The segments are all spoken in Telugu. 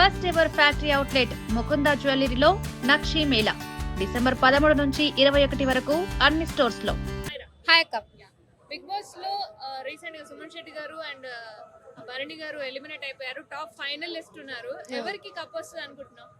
First ever factory outlet Mukunda జ్యువెలరీలో Nakshi Mela. December పదమూడు నుంచి ఇరవై ఒకటి వరకు అన్ని స్టోర్స్లో. హాయ్ అక్క. బిగ్ బాస్లో రీసెంట్గా సుమన్ శెట్టి గారు అండ్ భరణి గారు ఎలిమినేట్ అయిపోయారు. టాప్ ఫైనలిస్ట్ ఉన్నారు. ఎవరికి కప్ వస్తుంది అనుకుంటున్నావు? మ్మ్,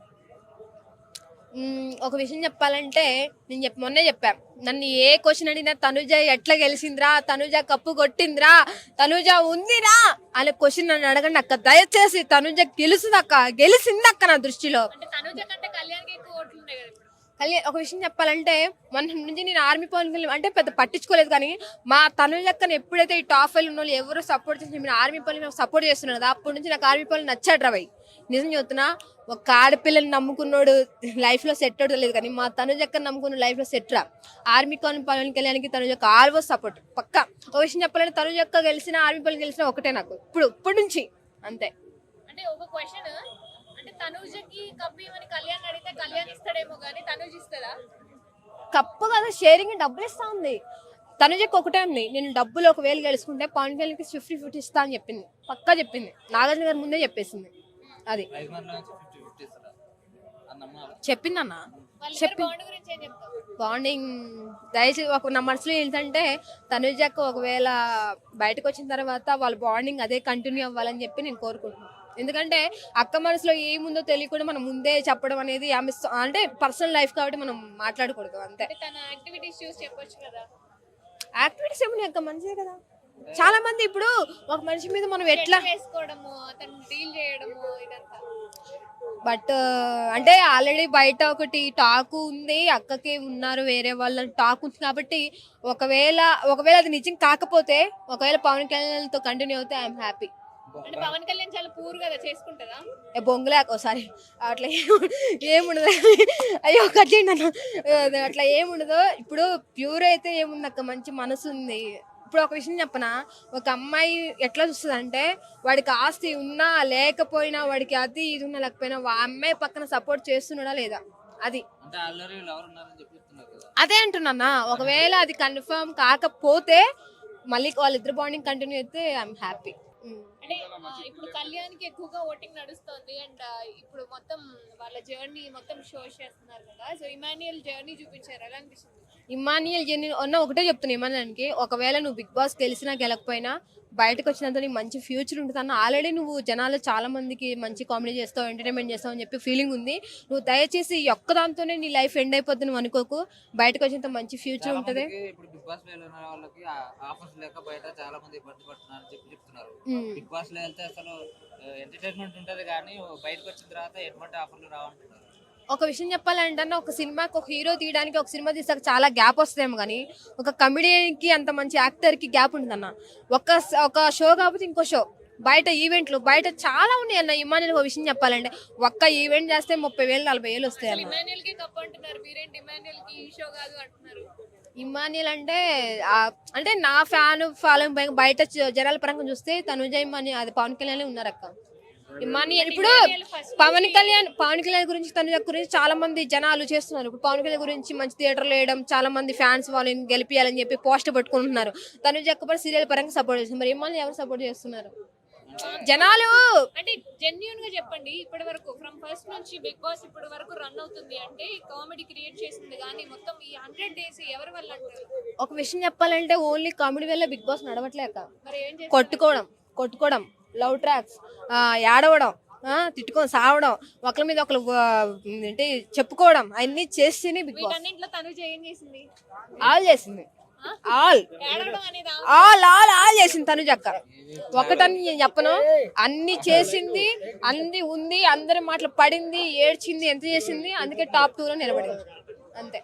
ఒక విషయం చెప్పాలంటే నేను చెప్ప మొన్నే చెప్పా. నన్ను ఏ క్వశ్చన్ అడిగినా తనుజ ఎట్లా గెలిచిందిరా తనుజ కప్పు కొట్టిందిరా? తనుజ ఉందిరా? అనే క్వశ్చన్ నన్ను అడగండి అక్క. దయచేసి తనుజ గెలుస్తుంది అక్క గెలిచింది అక్క నా దృష్టిలో కళ్యాణ్ ఒక విషయం చెప్పాలంటే మన నుంచి నేను ఆర్మీ పనులు అంటే పెద్ద పట్టించుకోలేదు కానీ మా తనుజక్కని ఎప్పుడైతే ఈ టాప్ ఫైల్ ఉన్న వాళ్ళు ఎవరు సపోర్ట్ చేసి నేను ఆర్మీ పనులు సపోర్ట్ చేస్తున్నారు అప్పటి నుంచి నాకు ఆర్మీ పనులు నచ్చాడు రవై నిజం చెప్తున్నా ఒక ఆడపిల్లని నమ్ముకున్నాడు లైఫ్లో సెట్ అవలేదు కానీ మా తనుజక్కని నమ్ముకున్న లైఫ్లో సెట్ రా. ఆర్మీ పనులు పనులు కళ్యాణ్కి తనుజక్క ఆల్మోస్ట్ సపోర్ట్ పక్క. ఒక విషయం చెప్పాలంటే తనుజక్క గెలిచిన ఆర్మీ పనులు గెలిచిన ఒకటే నాకు. ఇప్పుడు ఇప్పటి నుంచి. అంతే. అంటే ఒక క్వశ్చన్ అంటే తనుజకి కప్ ఇవ్వని కళ్యాణ్ అడిగితే కళ్యాణ్ ఇస్తాడేమో కానీ తనుజ్ ఇస్తుందా? కప్పు కదా షేరింగ్ డబ్బులు ఇస్తా ఉంది. తనుజకి ఒకటే ఉంది. నేను డబ్బులు ఒకవేళ గెలుచుకుంటే పవన్ కళ్యాణ్కి ఫిఫ్టీ ఫిఫ్టీ ఇస్తా అని చెప్పింది. పక్కా చెప్పింది. నాగార్జున గారి ముందే చెప్పేసింది. అది. ఐదు మందిలో నుంచి ఫిఫ్టీ ఫిఫ్టీ ఇస్తారా? అని నమ్మాలి చెప్పింది అన్న వాళ్ళిద్దరు చెప్పి- బాండ్ గురించి ఏం చెప్తావు? బాండింగ్ దయచేసి ఒక నా మనసులో ఏంటంటే తనుజక్క ఒకవేళ బయటకు వచ్చిన తర్వాత వాళ్ళ బాండింగ్ అదే కంటిన్యూ అవ్వాలని చెప్పి నేను కోరుకుంటున్నాను ఎందుకంటే అక్క మనసులో ఏముందో తెలియకుండా మనం ముందే చెప్పడం అనేది ఆమె అంటే పర్సనల్ లైఫ్ కాబట్టి మనం మాట్లాడకూడదు అంతే. యాక్టివిటీస్ చూసి చెప్పొచ్చు కదా? యాక్టివిటీస్ ఏమన్నా అక్క? మంచిదే కదా. చాలా మంది ఇప్పుడు ఒక మనిషి మీద మనం ఎట్లా ఎట్లా వేసుకోవడము అతను డీల్ చేయడము ఇదంతా. బట్ అంటే ఆల్రెడీ బయట ఒకటి టాక్ ఉంది అక్కకి ఉన్నారు వేరే వాళ్ళ టాక్ ఉంది కాబట్టి ఒకవేళ ఒకవేళ అది నిజం కాకపోతే ఒకవేళ పవన్ కళ్యాణ్తో కంటిన్యూ అవుతే ఐఎమ్ హ్యాపీ. అంటే పవన్ కళ్యాణ్ చాలా పూర్ కదా చేసుకుంటుందా? బొంగులే ఒకసారి అట్లా ఏముండదు. అయ్యో అన్న. అది అట్లా ఏముండదు. ఇప్పుడు ప్యూర్ అయితే ఏముంది అక్క మంచి మనసు ఉంది. ఇప్పుడు ఒక విషయం చెప్పనా? ఒక అమ్మాయి ఎట్లా చూస్తుంది అంటే వాడికి ఆస్తి ఉన్నా లేకపోయినా వాడికి అది ఇది ఉన్నా లేకపోయినా ఆ అమ్మాయి పక్కన సపోర్ట్ చేస్తున్నాడా లేదా? అది. అదే అంటున్నా ఒకవేళ అది కన్ఫర్మ్ కాకపోతే మళ్ళీ వాళ్ళిద్దరు బాండింగ్ కంటిన్యూ అయితే ఐఎమ్ హ్యాపీ అంటే ఆ, ఇప్పుడు కళ్యాణ్కి ఎక్కువగా ఓటింగ్ నడుస్తుంది అండ్ ఇప్పుడు మొత్తం వాళ్ళ జర్నీ మొత్తం షో చేస్తున్నారు కదా. సో ఇమాన్యుయల్ జర్నీ చూపించారు? ఎలా అనిపిస్తుంది? ఇమానియల్ జెన్ని ఉన్న ఒకటే చెప్తున్నా ఇమానియల్కి ఒకవేళ నువ్వు బిగ్ బాస్ గెలిచినా గెలకపోయినా బయటకు వచ్చినంత నీకు మంచి ఫ్యూచర్ ఉంటుంది అన్న ఆల్రెడీ నువ్వు జనాలు చాలా మందికి మంచి కామెడీ చేస్తావు ఎంటర్టైన్మెంట్ చేస్తావు అని చెప్పి ఫీలింగ్ ఉంది. నువ్వు దయచేసి ఒక్క దాంతోనే నీ లైఫ్ ఎండ్ అయిపోద్ది నువ్వు అనుకోకు. బయటకు వచ్చినంత మంచి ఫ్యూచర్ ఉంటుంది. మందికి ఇప్పుడు బిగ్ బాస్లో వెళ్ళిన వాళ్ళకి ఆఫర్స్ లేక బయట చాలా మంది ఇబ్బంది పడుతున్నారు అని చెప్పి చెప్తున్నారు. ఉమ్. బిగ్ బాస్లో వెళ్తే అసలు ఎంటర్టైన్మెంట్ ఉంటది కానీ బయటకు వచ్చిన తర్వాత ఎటువంటి ఆఫర్లు రావంటున్నారు. ఒక విషయం చెప్పాలంటే అన్న ఒక సినిమాకి ఒక హీరో తీయడానికి ఒక సినిమా తీసాక చాలా గ్యాప్ వస్తుందేమో కానీ ఒక కమెడియన్కి అంత మంచి యాక్టర్కి గ్యాప్ ఉంటుందన్న. ఒక ఒక షో కాకపోతే ఇంకో షో. బయట ఈవెంట్లు బయట చాలా ఉన్నాయి అన్న ఇమానియల్ ఒక విషయం చెప్పాలంటే ఒక్క ఈవెంట్ చేస్తే ముప్పై వేలు నలభై వేలు వస్తాయి ఇమానియల్ అంటే అంటే నా ఫ్యాన్ ఫాలోయింగ్ బయ- బయట జనాల పరంగా చూస్తే తనుజ ఇమాని అది పవన్ కళ్యాణ్ ఉన్నారు ఇమానియల్ ఇప్పుడు పవన్ కళ్యాణ్ పవన్ కళ్యాణ్ గురించి తనుజ గురించి చాలా మంది జనాలు చేస్తున్నారు. ఇప్పుడు పవన్ కళ్యాణ్ గురించి మంచి థియేటర్లో వేయడం చాలా మంది ఫ్యాన్స్ వాళ్ళని గెలిపియాలని చెప్పి పోస్ట్ పెట్టుకుంటున్నారు. తనుజ కూడా సీరియల్ పరంగా సపోర్ట్ చేస్తున్నారు మరి ఇమాని ఎవరు సపోర్ట్ చేస్తున్నారు? జనాలు అంటే జెన్యున్గా చెప్పండి ఇప్పటి వరకు ఫ్రమ్ ఫస్ట్ నుంచి బిగ్ బాస్ ఇప్పటి వరకు రన్ అవుతుంది అంటే కామెడీ క్రియేట్ చేసింది కానీ మొత్తం ఈ హండ్రెడ్ డేస్ ఎవరి వల్ల ఒక విషయం చెప్పాలంటే ఓన్లీ కామెడీ వల్ల బిగ్ బాస్ నడవట్లేక. కొట్టుకోవడం కొట్టుకోవడం. లవ్ ట్రాక్స్ ఏడవడం ఆ, తిట్టుకొని సావడం ఒకరి మీద ఒకరు ఏంటి చెప్పుకోవడం అన్ని చేస్తేనే బిగ్ బాస్. ఆల్ చేసింది. ఆల్. ఆల్. ఆల్ ఆల్ చేసింది తను చక్క ఒకటని నేను చెప్పను అన్ని చేసింది అన్ని ఉంది అందరి మాటలు పడింది ఏడ్చింది ఎంత చేసింది అందుకే టాప్ టూ లో నిలబడింది. అంతే.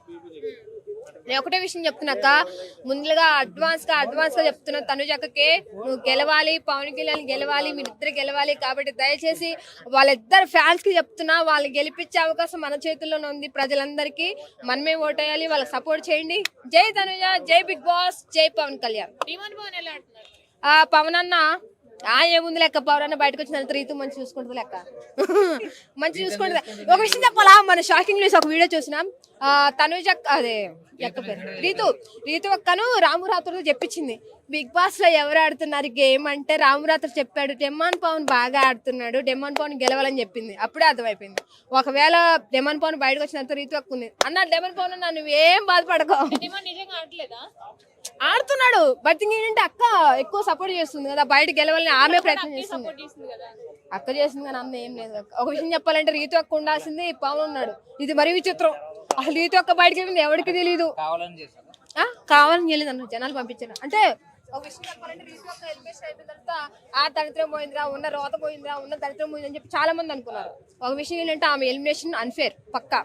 నేను ఒకటే విషయం చెప్తున్నాక ముందుగా అడ్వాన్స్గా అడ్వాన్స్గా చెప్తున్నా. తనుజక్కకి నువ్వు గెలవాలి పవన్ కళ్యాణ్ గెలవాలి మీరిద్దరు గెలవాలి కాబట్టి దయచేసి వాళ్ళిద్దరు ఫ్యాన్స్కి చెప్తున్నా వాళ్ళని గెలిపించే అవకాశం మన చేతుల్లోనే ఉంది. ప్రజలందరికీ మనమే ఓటేయాలి వాళ్ళకి సపోర్ట్ చేయండి. జై తనుజ జై బిగ్ బాస్ జై పవన్ కళ్యాణ్. పవన్ అన్న ఆ ఏముంది లెక్క? పౌరాన్న బయటకు వచ్చిన రీతు మంచి చూసుకుంటుంది లెక్క. మంచి చూసుకుంటుంది. ఒక విషయం చెప్పాలా? మన షాకింగ్ న్యూస్ ఒక వీడియో చూసినాం. ఆ, తనుజ అదే ఎక్క పేరు. రీతు. రీతు అక్కను రామురాత్రులు చెప్పించింది. బిగ్ బాస్లో ఎవరు ఆడుతున్నారు గేమ్ అంటే రామురాత్రి చెప్పాడు డెమాన్ పవన్ బాగా ఆడుతున్నాడు డెమాన్ పవన్ గెలవాలని చెప్పింది. అప్పుడే అర్థమైపోయింది. ఒకవేళ డెమాన్ పవన్ బయటకు వచ్చిన తర్వాత రీతు అక్క ఉంది. అన్న డెమాన్ పవన్ అన్న నువ్వేం బాధపడకో. డిమాండ్ నిజంగా ఆడలేదా? ఆడుతున్నాడు. బట్ ఏంటంటే అక్క ఎక్కువ సపోర్ట్ చేస్తుంది కదా బయట గెలవాలని ఆమె ప్రయత్నం చేస్తుంది. సపోర్ట్ చేసింది కదా అక్క చేసింది కానీ అన్న ఏం లేదు అక్క. ఒక విషయం చెప్పాలంటే రీతు అక్క ఉండాల్సింది పవన్ ఉన్నాడు. ఇది మరీ విచిత్రం. అసలు రీతు అక్క బయటకు వెళ్ళింది ఎవరికి తెలియదు కావాలని చేశారు ఆ, కావాలని వెళ్ళింది అన్న జనాలు పంపించారు. అంటే ఒక విషయం చెప్పాలంటే రీతు అక్క ఎలిమినేషన్ అయిపోయిన తర్వాత ఆ దరిద్రం పోయిందిరా ఉన్న రోత పోయిందిరా ఉన్న దరిద్రం పోయింది అని చెప్పి చాలా మంది అనుకున్నారు. ఒక విషయం ఏంటంటే ఆమె ఎలిమినేషన్ అన్ఫేర్ పక్కా.